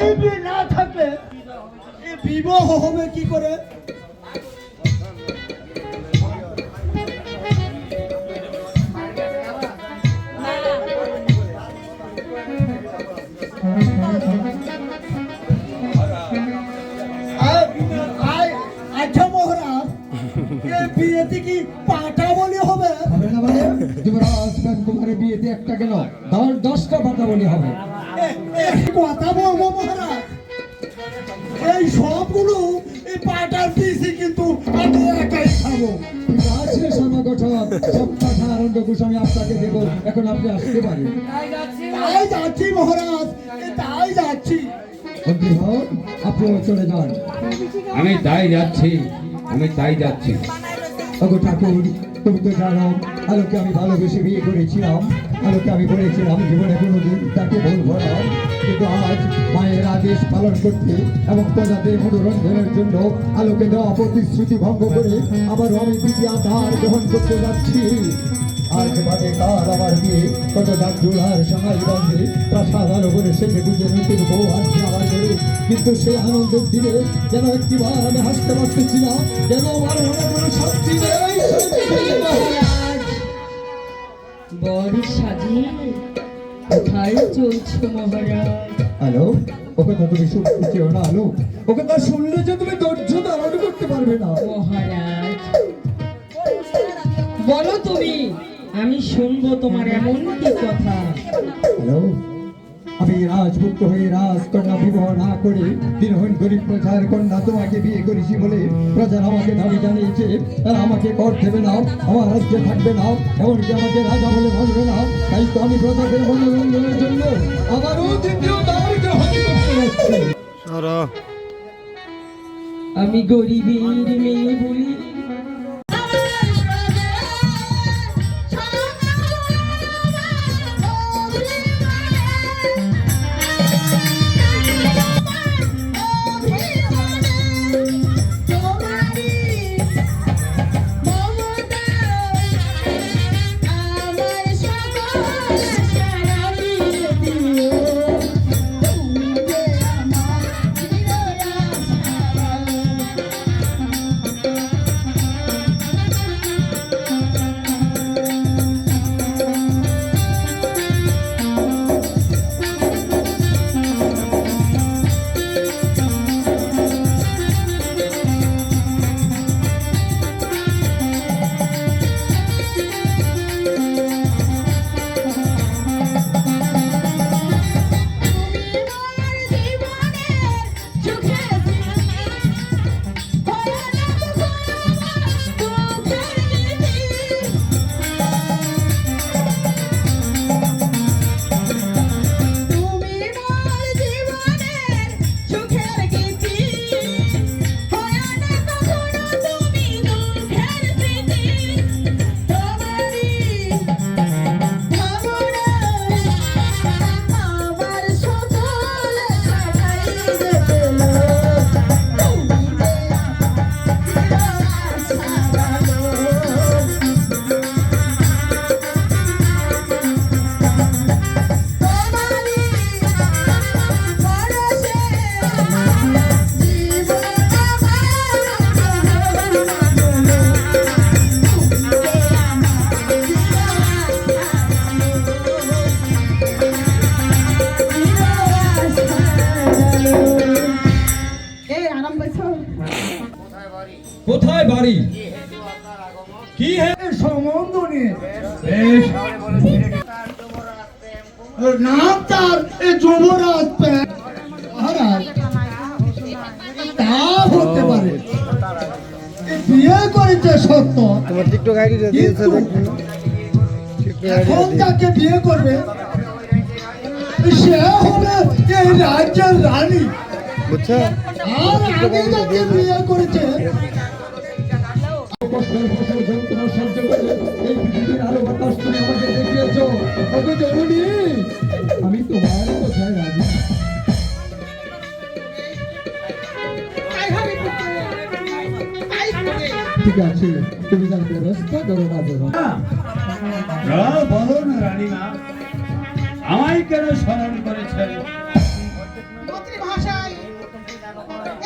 বিয়ে না থাকলে এই বিবাহ হবে কি করে? আচ্ছা মহারাজ এই বিয়েতে কি পাটা বলি হবে? হবে না মানে? বিয়েতে একটা গেল। দশ, দশটা পাতা বলি হবে। এ- এ- কথা বলব মহারাজ। এই সবগুলো এই পাটার পিসি কিন্তু আমি একাই খাব। আছে সমাগঠন সব কথা আনন্দ আমি আপনাকে দেব। এখন আপনি আসতে পারেন। তাই যাচ্ছি মহারাজ। তাই যাচ্ছি। মন্ত্রী হন আপনিও চলে যান। আমি তাই যাচ্ছি আমি তাই যাচ্ছি। ওগো ঠাকুর তুমি তো জানো আলোকে আমি ভালোবেসে বিয়ে করেছিলাম। আলোকে আমি বলেছিলাম জীবনে কোনোদিন তাকে বলব না কিন্তু আজ মায়ের আদেশ পালন করতে এবং প্রজাদের মনোরঞ্জনের জন্য আলোকে দেওয়া প্রতিশ্রুতি ভঙ্গ করে আবার আমি দ্বিতীয় আধার গ্রহণ করতে যাচ্ছি। আজ বাদে কাল আমার বিয়ে কত ডাক জোড়ার সমাজ বাঁধে প্রাসাদ আলো করে শেষে বুঝে নতুন বউ আসছে আমার কিন্তু সেই আনন্দের দিনে যেন একটিবার আমি হাসতে পারতেছি না, যেন আমার মনে কোনো শান্তি নেই। বর সাজিয়ে কোথায় চলছো মহারাজ? হ্যালো ওকে তো তুমি শুনতে চেও না আলো। ওকে তা শুনলে যে তুমি ধৈর্য ধারণ করতে পারবে না। মহারাজ বলো তুমি আমি শুনব তোমার এমন কি কথা? হ্যালো আমি রাজপুত্র হয়ে রাজকন্যা বিবাহ না করে দিনহীন গরিব প্রজার কন্যা তোমাকে বিয়ে করেছি বলে প্রজার আমাকে দাবি জানিয়েছে। তারা আমাকে কর দেবে না আমার রাজ্যে থাকবে না এমনকি আমাকে রাজা বলে ভাববে না। তাই তো আমি প্রজাদের মনোরঞ্জনের জন্য দ্বিতীয় করতে যাচ্ছি। আমি গরিবের মেয়ে বলি এখন যাকে বিয়ে করবে। সে হবে এই রাজ্যের রানী। আর আগে যাকে বিয়ে করেছে? কষ্টের ফসল যন্ত্রণা সহ্য করে এই পৃথিবীর আলো বাতাস তুমি আমাকে দেখিয়েছো ওকে জরুরি আমি তোমার কোথায় রাজি ঠিক আছে তুমি যার ব্যবস্থা করো না বলো না রানীমা আমায় কেন স্মরণ করেছে?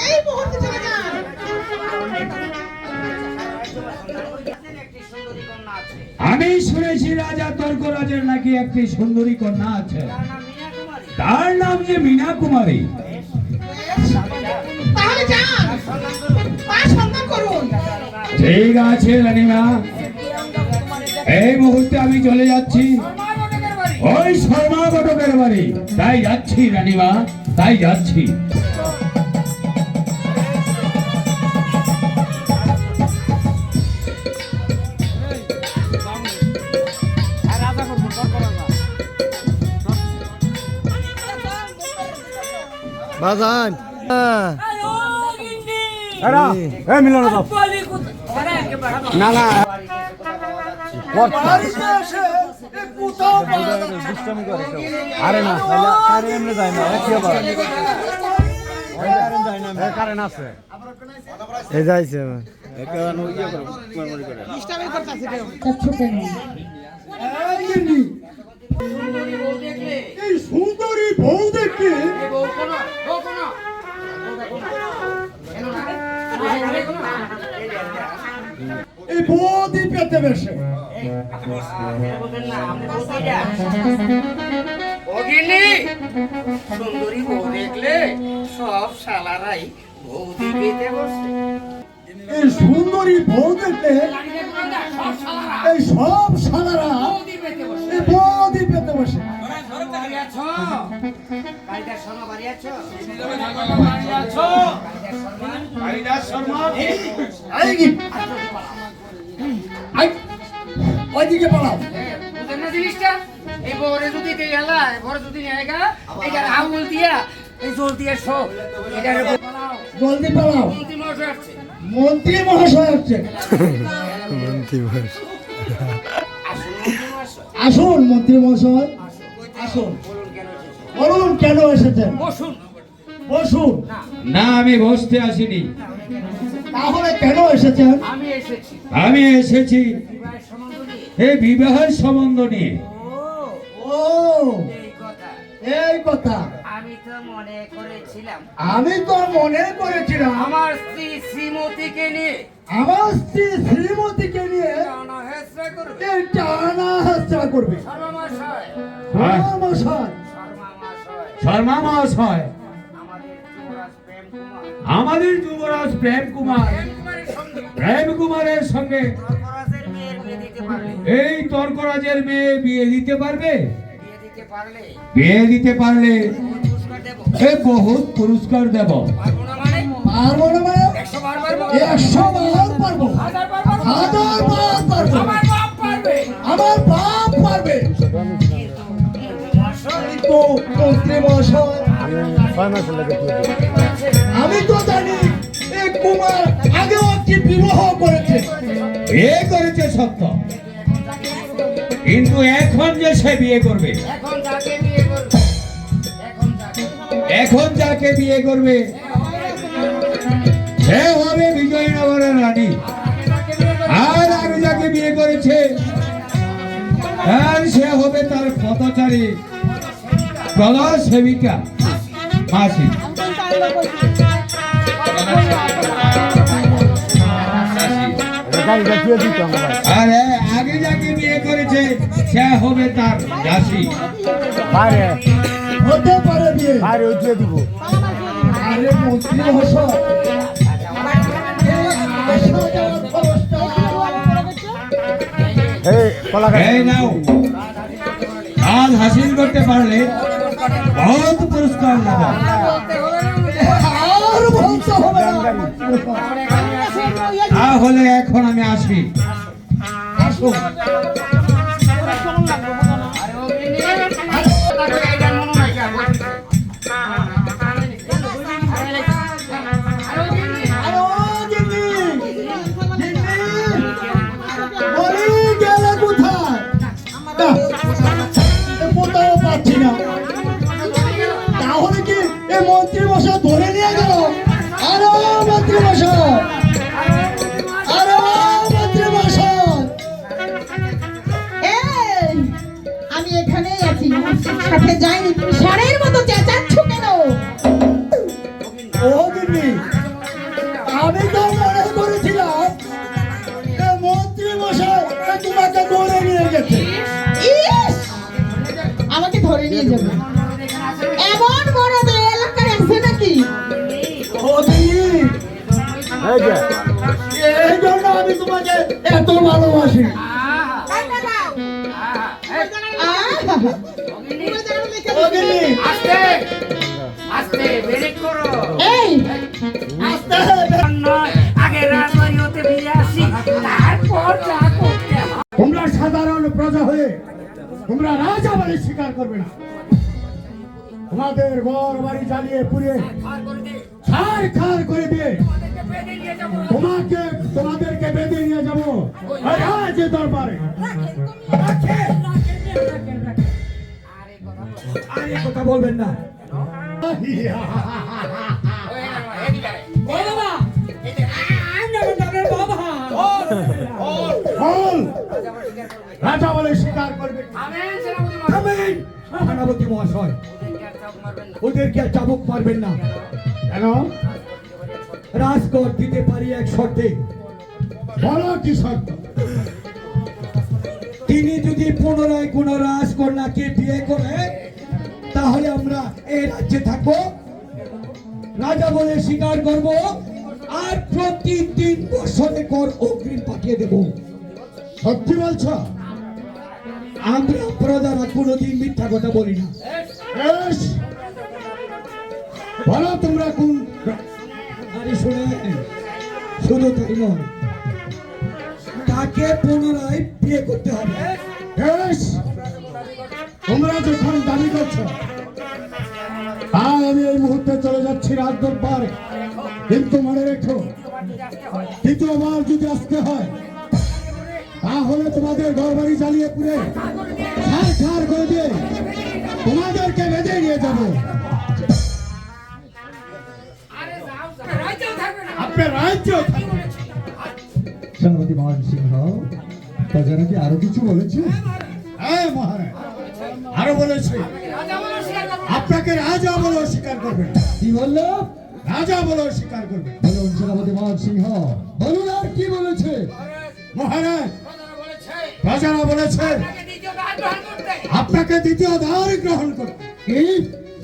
এই মুহূর্তে চলে যান। আমি শুনেছি রাজা তর্করাজের নাকি একটি সুন্দরী কন্যা আছে। তার নাম যে মীনা কুমারী। ঠিক আছে রানীমা। এই মুহূর্তে আমি চলে যাচ্ছি। ওই শর্মা ঘটকের বাড়ি। তাই যাচ্ছি রানীমা তাই যাচ্ছি। বাজান। হ্যাঁ। না না। আরে না আরে এমনি যায় না কি আবার কারেন্ট আছে। এই যাইছে সুন্দরী বউ দেখে এই বৌদি পেতে বসে। অগিনি সুন্দরী বউ দেখলে সব শালারাই পেতে বসে। এই সুন্দরী বউ দেখে সব এই সব সালারা বৌদি পেতে বসে এই ওইদিকে পালাও। বুঝেন না জিনিসটা এই বউরে যদি দিয়ে গেলা বড় যদি নিয়ে গা এটা আঙুল দিয়া এই জোর দিয়ে শো এটা জলদি পালাও। মন্ত্রী মশাই আসছে। মন্ত্রী মহাশয় আসছে। মন্ত্রী বস আসুন মন্ত্রী মশাই আসুন মন্ত্রী মহাশয়। আসুন। বলুন কেন এসেছেন? বলুন কেন এসেছেন বসুন। বসুন না আমি বসতে আসিনি। তাহলে কেন এসেছেন? আমি এসেছি। আমি এসেছি। এই বিবাহের সম্বন্ধ নিয়ে। ও ও। এই কথা। আমি তো মনে করেছিলাম। আমি তো মনে করেছিলাম। আমার স্ত্রী শ্রীমতীকে নিয়ে। আমার স্ত্রী শ্রীমতীকে নিয়ে টানা হেসরা করবে। টানা হাসা করবে। সর্বমশাই হ্যাঁ। মহাশয়। শর্মা মহাশয়। আমাদের যুবরাজ প্রেম কুমার। আমাদের যুবরাজ প্রেম কুমার। প্রেম কুমারের সঙ্গে। এই তর্করাজের মেয়ে বিয়ে দিতে পারবে? বিয়ে দিতে পারলে। বিয়ে দিতে পারলে পুরস্কার দেবো। এ বহুত পুরস্কার দেব। পারব না মানে? মানে? একশো বার পারব। হাজার বার পারব। আমার বাপ পারবে। মশাই আমি তো জানি কুমার আগেও একটি বিবাহ করেছে। সত্য। কিন্তু এখন যে সে বিয়ে করবে এখন যাকে বিয়ে করবে সে হবে বিজয়নগরের রানী। আর আগে যাকে বিয়ে করেছে আর সে হবে তার পথচারী প্রধান সেবিকা মাসি গাড়িটা দিয়ে দিত আমার আর এ আগে যাকে বিয়ে করেছে সে হবে তার দাসী। বাইরে হতে পারে বিয়ে। বাইরে ওই দিয়ে দিব। আরে মন্ত্রী মহাশয়। এই আসা এই নাও। কাজ হাসিল করতে পারলে বহুত পুরস্কার দেব আর বলতে হবে না। তাহলে এখন আমি আসি। আসুন ভালোবাসি। আহা, আহা, এই, আহা! অগ্নি, ও দিদি আস্তে। আস্তে ব্রেক করো এই আস্তে আগে রাজবাড়িতে ফিরে আসি তারপর যা করতে তোমরা সাধারণ প্রজা হয়ে তোমরা রাজা বলে স্বীকার করবে না। তোমাদের ঘর বাড়ি জ্বালিয়ে পুড়িয়ে খার খার করে দিয়ে ওদেরকে বেঁধে নিয়ে যাব। তোমাকে তোমাদেরকে বেঁধে নিয়ে যাব। রাজ দরবারে। আরে কথা বলবেন না। রাজা বলে স্বীকার করবে। সেনাপতি মহাশয়। ওদেরকে চাবুক মারবেন না। কেন? রাজকর দিতে পারি এক শর্তে। বলো কি শর্ত? তিনি যদি পুনরায় কোন রাজকন্যাকে বিয়ে করে তাহলে আমরা এই রাজ্যে থাকব। রাজা বলে স্বীকার করব আর প্রতি তিন বছরে কর অগ্রিম পাঠিয়ে দেব। সত্যি বলছ? আমরা প্রজারা কোনোদিন মিথ্যা কথা বলি না। বলো তোমরা কোন আরে শুনে শুধু তাই নয়, তাকে পুনরায় বিয়ে করতে হবে। তোমরা যখন দাবি করছ আমি এই মুহূর্তে চলে যাচ্ছি রাজদরবারে। কিন্তু মনে রেখো, দ্বিতীয়বার যদি আসতে হয়, তাহলে তোমাদের ঘর বাড়ি জ্বালিয়ে পুড়ে ছাড় ছাড় করে দিয়ে তোমাদেরকে বেঁধে নিয়ে যাব। সেনাপতি মান সিংহ প্রজারা কি আরও কিছু বলেছে? হ্যাঁ মহারাজ। আরও বলেছে। রাজা বলে স্বীকার করব না। আপনাকে রাজা বলে স্বীকার করবেন কি বলল? রাজা বলে স্বীকার করবেন বলুন সেনাপতি মান সিংহ। বলুন আর কি বলেছে? মহারাজ রাজারা বলেছে আপনাকে দ্বিতীয় দান গ্রহণ করতে।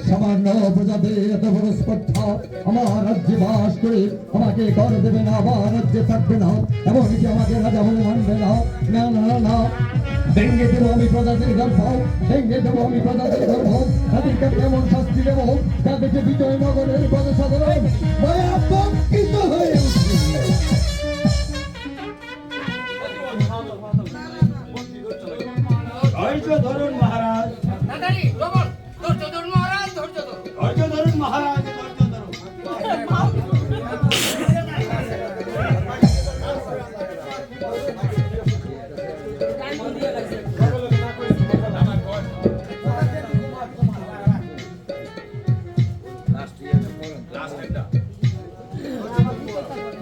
সামান্য প্রজাদের এত বড় স্পর্ধা আমার রাজ্যে বাস করে আমাকে কর দেবে না আমার রাজ্যে থাকবে না এমনকি আমাকে রাজা মানবে না। না না না, ভেঙ্গে আমি তাদেরকে কেমন তাদেরকে ধরুন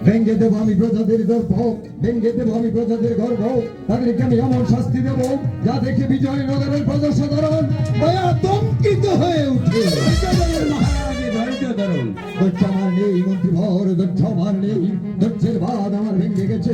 ভেঙ্গে দেবো আমি প্রজাদের গর্ভ ভেঙ্গে দেবো আমি প্রজাদের গর্ভ তাদেরকে আমি এমন শাস্তি দেবো? যা দেখে বিজয়নগরের প্রজা সাধারণ আতঙ্কিত হয়ে উঠে মহারাজ ধৈর্য ধরুন ধৈর্য আমার নেই মন্ত্রী ভর ধৈর্য আমার নেই ধৈর্যের বাদ আমার ভেঙে গেছে।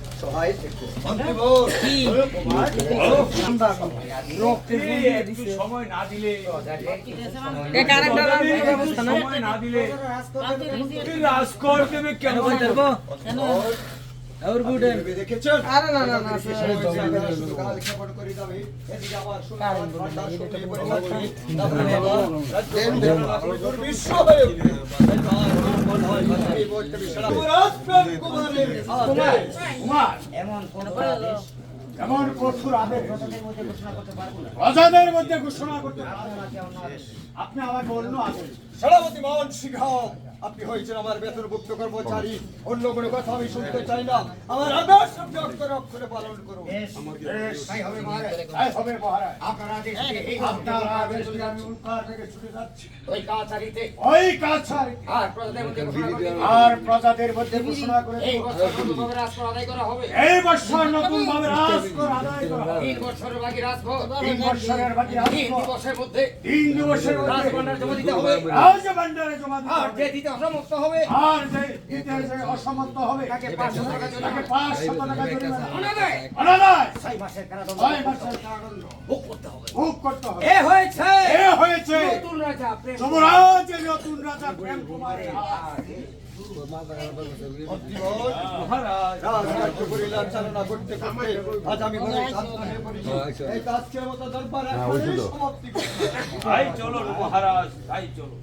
সময় না দিলে সময় না দিলে রাজকর দেবে কেন আরে না না না এমন কোন এমন কঠোর প্রজাদের মধ্যে ঘোষণা করতে পারব। আপনি আমাকে অন্য আদেশ। সেনাপতি মোহন সিংহ আপনি হয়েছেন আমার বেতনভুক্ত কর্মচারী। অন্য কোনো কথা আমি শুনতে চাই না। আমার আদেশ আপনি অক্ষরে অক্ষরে পালন করে। আর প্রজাদের মধ্যে ঘোষণা করে এই বছর নতুনভাবে রাজকর আদায় করা হবে। এই বছর নতুন ভাবে রাজকর আদায় করা তিন বছরের বাকি রাজভোগ তিন বছরের বাকি তিন দিবসের মধ্যে তিন দিবসের মধ্যে রাজভাণ্ডার জমা দিতে হবে। জমা দিতে হবে। যে হবে। আর যে দিতে যে হবে তাকে পাঁচশো টাকা তাকে জরিমানা। পাঁচশত টাকা জরিমানা। অনাদায় অনাদায় ছয় মাসের কারাদণ্ড। ছয় মাসের কারাদণ্ড। ভোগ করতে হবে। ভোগ করতে হবে। এ হয়েছে। এ হয়েছে। নতুন রাজা প্রেম যুবরাজের নতুন রাজা প্রেম অদ্ভুত চালনা করতে করতে আজ আমি দরবার সমাপ্তি চলো মহারাজ তাই চলো।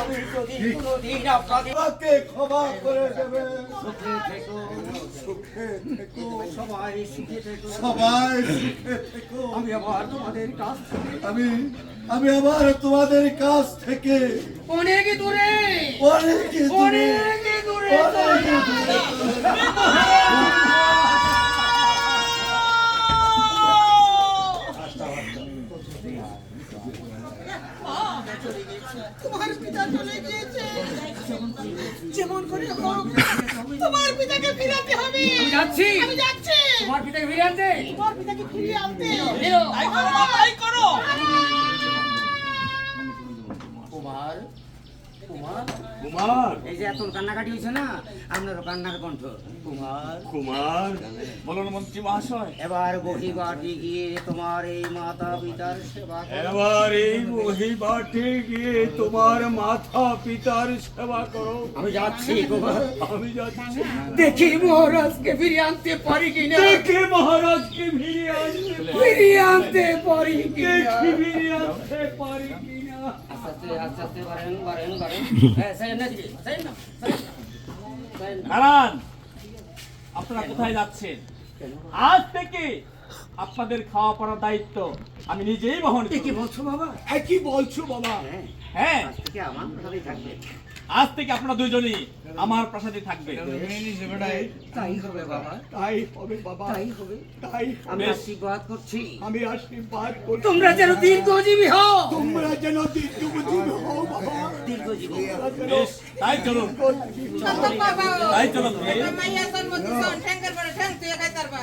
আমি যদি কোনোদিন আপনাদের আমাকে ক্ষমা করে দেবে সুখে থেকো। সুখে থেকো। সবাই সুখে থেকো। সবাই সুখে থেকো। আমি আবার তোমাদের কাছ থেকে আমি আমি আবার তোমাদের কাছ থেকে অনেক দূরে। অনেক দূরে। অনেক দূরে। অনেক দূরে তোমার পিতা চলে গিয়েছে যেমন করে হোক তোমার পিতাকে ফিরাতে হবে। আমি যাচ্ছি। আমি যাচ্ছি। তোমার পিতাকে ফিরিয়ে আনতে। তোমার পিতাকে ফিরিয়ে আনতে। তাই করো তাই করো। কুমার কুমার? কুমার। এই যে এত কান্নাকাটি হয়েছে না আপনারও কান্নার কণ্ঠ। কুমার কুমার। বলুন মন্ত্রী মহাশয়। এবার বহিবাটি গিয়ে তোমার এই মাতা পিতার সেবা এবার এই মহিবাটে গিয়ে তোমার মাথা পিতার সেবা করো। আমি যাচ্ছি কুমার। আমি যাচ্ছি। দেখি মহারাজকে ফিরিয়ে আনতে পারি কিনা। দেখে মহারাজকে ফিরিয়ে ফিরিয়ে আনতে পারি কিনা। দেখি ফিরিয়ে আসতে পারি কিনা। দাঁড়ান। আপনারা কোথায় যাচ্ছেন? আজ থেকে আপনাদের খাওয়া পড়ার দায়িত্ব আমি নিজেই বহন কি বলছো বাবা? কি বলছো বাবা? হ্যাঁ। আজ থেকে আমার আজ থেকে আপনারা দুজনই আমার প্রাসাদে থাকবে। তাই হবে বাবা। তাই হবে বাবা। তাই হবে। তাই আমি। আশীর্বাদ করছি। আমি আশীর্বাদ করি তোমরা যেন দীর্ঘজীবী হও। তোমরা যেন দীর্ঘজীবী হও বাবা। দীর্ঘজীবী তাই চলুন তাই চলুন মাইয়া জন্ম দিছন ঠ্যাঙ্গের পরে ঠ্যাং তুই খাইতারবা।